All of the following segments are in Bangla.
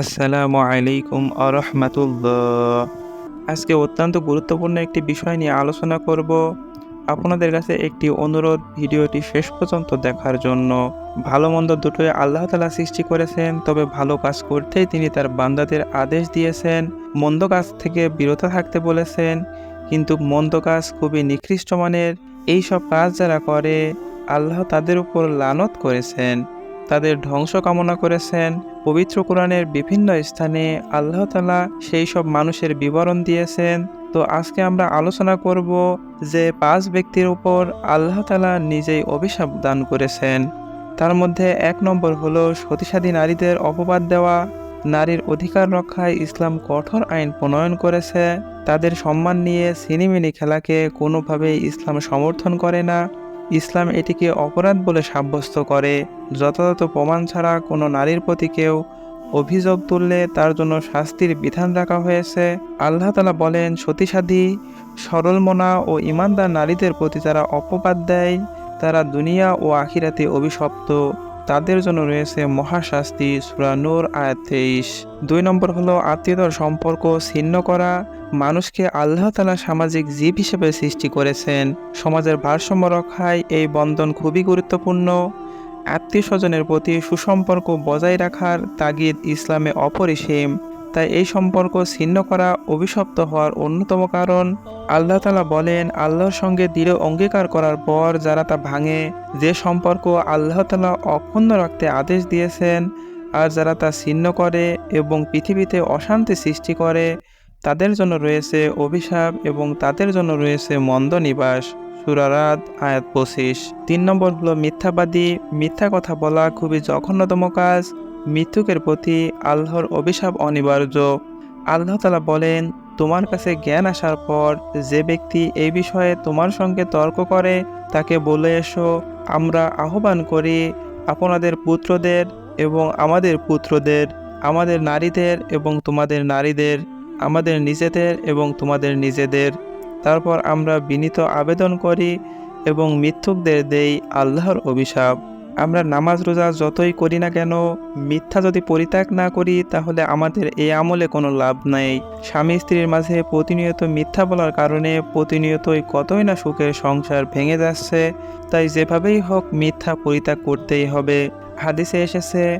আসসালামু আলাইকুম আরহামাতুল্লাহ। আজকে অত্যন্ত গুরুত্বপূর্ণ একটি বিষয় নিয়ে আলোচনা করব আপনাদের কাছে একটি অনুরোধ ভিডিওটি শেষ পর্যন্ত দেখার জন্য। ভালো মন্দ দুটোই আল্লাহ তালা সৃষ্টি করেছেন, তবে ভালো কাজ করতেই তিনি তার বান্দাদের আদেশ দিয়েছেন। মন্দ কাজ থেকে বিরত থাকতে বলেছেন, কিন্তু মন্দ কাজ খুবই নিকৃষ্ট মানের। এই সব কাজ যারা করে, আল্লাহ তাদের উপর লানত করেছেন। তাদের ধ্বংস কামনা করেছেন। পবিত্র কোরআনের বিভিন্ন স্থানে আল্লাহ তালা সেই সব মানুষের বিবরণ দিয়েছেন। তো আজকে আমরা আলোচনা করব যে পাঁচ ব্যক্তির উপর আল্লাহ তালা নিজেই অভিশাপ দান করেছেন। তার মধ্যে এক নম্বর হলো সতীসাধী নারীদের অপবাদ দেওয়া। নারীর অধিকার রক্ষায় ইসলাম কঠোর আইন প্রণয়ন করেছে। তাদের সম্মান নিয়ে সিনেমিনি খেলাকে কোনোভাবেই ইসলাম সমর্থন করে না। ইসলাম এটিকে অপরাধ বলে সাব্যস্ত করে। যথাযথ প্রমাণ ছাড়া কোনো নারীর প্রতি কেউ অভিযোগ তুললে তার জন্য শাস্তির বিধান রাখা হয়েছে। আল্লাহ তালা বলেন, সতীসাধী, সরলমনা ও ইমানদার নারীদের প্রতি তারা অপবাদ দেয়, তারা দুনিয়া ও আখিরাতে অভিশপ্ত। তাদের জন্য রয়েছে মহাশাস্তি, সুরা নূর, আয়াত তেইশ। দুই নম্বর হলো আত্মীয়তার সম্পর্ক ছিন্ন করা। মানুষকে আল্লাহ তালা সামাজিক জীব হিসেবে সৃষ্টি করেছেন। সমাজের ভারসাম্য রক্ষায় এই বন্ধন খুবই গুরুত্বপূর্ণ। আত্মীয় স্বজনের প্রতি সুসম্পর্ক বজায় রাখার তাগিদ ইসলামে অপরিসীম। তাই এই সম্পর্ক ছিন্ন করা অভিশপ্ত হওয়ার অন্যতম কারণ। আল্লাহ তালা বলেন, আল্লাহর সঙ্গে দৃঢ় অঙ্গীকার করার পর যারা তা ভাঙে, যে সম্পর্ক আল্লাহ তালা অক্ষুণ্ণ রাখতে আদেশ দিয়েছেন, আর যারা তা ছিন্ন করে এবং পৃথিবীতে অশান্তি সৃষ্টি করে, তাদের জন্য রয়েছে অভিশাপ এবং তাদের জন্য রয়েছে মন্দ নিবাস। সুরারাত আয়াত পঁচিশ। তিন নম্বর হলো মিথ্যাবাদী। মিথ্যা কথা বলা খুবই জঘন্যতম কাজ। মৃত্যুকের প্রতি আল্লাহর অভিশাপ অনিবার্য। আল্লাহ তালা বলেন, তোমার কাছে জ্ঞান আসার পর যে ব্যক্তি এই বিষয়ে তোমার সঙ্গে তর্ক করে, তাকে বলে এসো, আমরা আহ্বান করি আপনাদের পুত্রদের এবং আমাদের পুত্রদের, আমাদের নারীদের এবং তোমাদের নারীদের, আমাদের নিজেদের এবং তোমাদের নিজেদের। তারপর আমরা বিনীত আবেদন করি এবং মিথ্যুকদের দেই আল্লাহর অভিশাপ। আমরা নামাজ রোজা যতই করি না কেন, মিথ্যা যদি পরিত্যাগ না করি, তাহলে আমাদের এই আমলে কোনো লাভ নাই। স্বামী স্ত্রীর মাঝে প্রতিনিয়ত মিথ্যা বলার কারণে প্রতিনিয়তই কতই না সুখের সংসার ভেঙে যাচ্ছে। তাই যেভাবেই হোক, মিথ্যা পরিত্যাগ করতেই হবে। হাদিসে এসেছে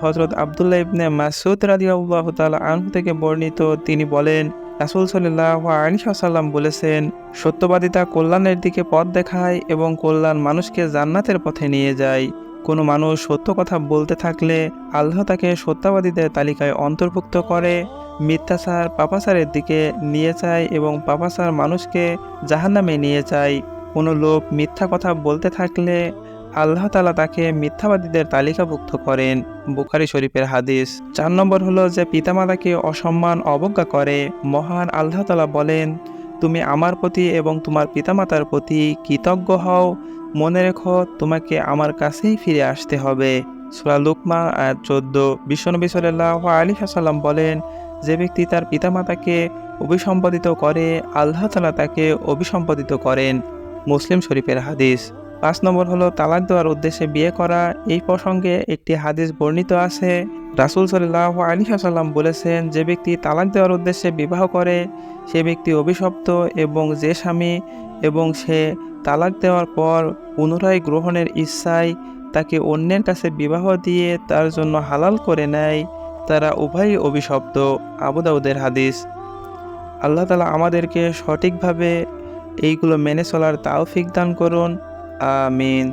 হজরত আবদুল্লাহ ইবনে মাসুদ রাদিয়াল্লাহু তাআলা আনহু থেকে বর্ণিত, তিনি বলেন রাসূল সাল্লাল্লাহু আলাইহি ওয়াসাল্লাম বলেছেন, সত্যবাদিতা কল্যাণের দিকে পথ দেখায় এবং কল্যাণ মানুষকে জান্নাতের পথে নিয়ে যায়। কোনো মানুষ সত্য কথা বলতে থাকলে আল্লাহ তাকে সত্যবাদীদের তালিকায় অন্তর্ভুক্ত করে, মিথ্যাচার পাপাচারের দিকে নিয়ে যায় এবং পাপাচার মানুষকে জাহান্নামে নিয়ে যায়। কোনো লোক মিথ্যা কথা বলতে থাকলে আল্লাহ তালা তাকে মিথ্যাবাদীদের তালিকাভুক্ত করেন। বুখারি শরীফের হাদিস। চার নম্বর হলো যে পিতামাতাকে অসম্মান, অবজ্ঞা করে। মহান আল্লাহ তালা বলেন, তুমি আমার প্রতি এবং তোমার পিতামাতার প্রতি কৃতজ্ঞ হও। মনে রেখো, তোমাকে আমার কাছেই ফিরে আসতে হবে। সুরা লুকমা, আয়াত চোদ্দ। বিশ্বনবী সাল্লাহ আলী সাল্লাম বলেন, যে ব্যক্তি তার পিতামাতাকে অভিসম্পাদিত করে, আল্লাহ তালা তাকে অভিসম্পাদিত করেন। মুসলিম শরীফের হাদিস। পাঁচ নম্বর হলো তালাক দেওয়ার উদ্দেশ্যে বিয়ে করা। এই প্রসঙ্গে একটি হাদিস বর্ণিত আছে। রাসুল সাল্লাহ আলী সাল্লাম বলেছেন, যে ব্যক্তি তালাক দেওয়ার উদ্দেশ্যে বিবাহ করে, সে ব্যক্তি অভিশপ্ত এবং যে স্বামী এবং সে তালাক দেওয়ার পর পুনরায় গ্রহণের ইচ্ছায় তাকে অন্যের কাছে বিবাহ দিয়ে তার জন্য হালাল করে নেয়, তারা উভয়ই অভিশপ্ত। আবুদাউদের হাদিস। আল্লাহ তালা আমাদেরকে সঠিকভাবে এইগুলো মেনে চলার তাওফিক দান করুন। আমিন